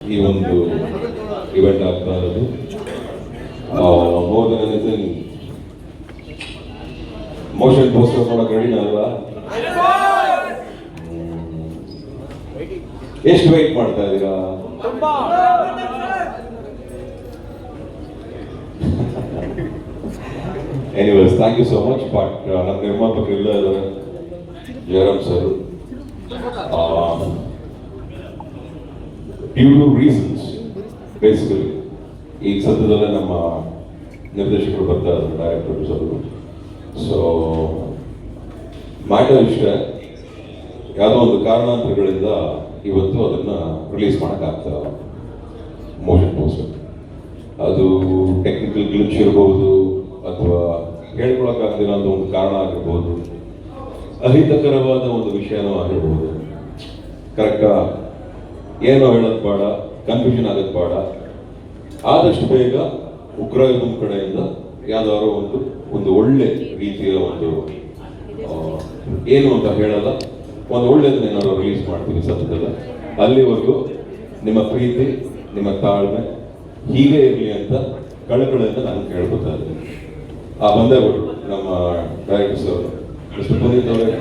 ಈ ಒಂದು ಇವೆಂಟ್ ಆಗ್ತಾ ಇರೋದು. More than anything motion poster ಮಾಡಕ್ ಅಲ್ವಾ? ಎಷ್ಟು ವೇಟ್ ಮಾಡ್ತಾ ಇದ್ದೀರಾ? Anyways thank you so much but ನಮ್ಮ ನಿರ್ಮಾಪಕರು ಇಲ್ಲ ಇದ್ದಾರೆ. Jayaram sir. Due to reasons basically ಈಗ ಸದ್ಯದಲ್ಲೇ ನಮ್ಮ ನಿರ್ದೇಶಕರು ಬರ್ತಾ ಇದ್ದಾರೆ ಡೈರೆಕ್ಟರ್ಸ್ ಅವರು ಸೊ ಮ್ಯಾಟರ್ ಇಷ್ಟೇ. ಯಾವುದೋ ಒಂದು ಕಾರಣಾಂತರಗಳಿಂದ ಇವತ್ತು ಅದನ್ನು ರಿಲೀಸ್ ಮಾಡೋಕ್ಕಾಗ್ತಾ ಮೋಷನ್ ಪೋಸ್ಟರ್ ಅದು ಟೆಕ್ನಿಕಲ್ ಗ್ಲಿಚ್ ಇರ್ಬೋದು, ಅಥವಾ ಹೇಳ್ಕೊಳಕ್ಕಾಗ್ತಿಲ್ಲ ಅಂತ ಒಂದು ಕಾರಣ ಆಗಿರ್ಬೋದು, ಅಹಿತಕರವಾದ ಒಂದು ವಿಷಯನೂ ಆಗಿರ್ಬೋದು. ಕರೆಕ್ಟಾ ಏನೋ ಹೇಳೋದು ಬೇಡ ಕನ್ಫ್ಯೂಷನ್ ಆಗೋದು ಬೇಡ. ಆದಷ್ಟು ಬೇಗ ಉಗ್ರ ಕಡೆಯಿಂದ ಯಾವ್ದಾದ್ರು ಒಂದು ಒಂದು ಒಳ್ಳೆ ರೀತಿಯ ಒಂದು ಏನು ಅಂತ ಹೇಳಲ್ಲ. ಒಂದು ಒಳ್ಳೇದನ್ನ ಏನಾದ್ರು ರಿಲೀಸ್ ಮಾಡ್ತೀವಿ ಸದ್ಯದಲ್ಲ. ಅಲ್ಲಿವರೆಗೂ ನಿಮ್ಮ ಪ್ರೀತಿ, ನಿಮ್ಮ ತಾಳ್ಮೆ ಹೀಗೆ ಇರಲಿ ಅಂತ ಕಳಕಳಿಯಿಂದ ನಾನು ಕೇಳ್ಕೊತಾ ಇದ್ದೀನಿ. ಆ, ಬಂದೇ ನಮ್ಮ ಡೈರೆಕ್ಟರ್ಸ್ ಅವರು. ಮಿಸ್ಟರ್ ಪುನೀತ್ ಅವರೇ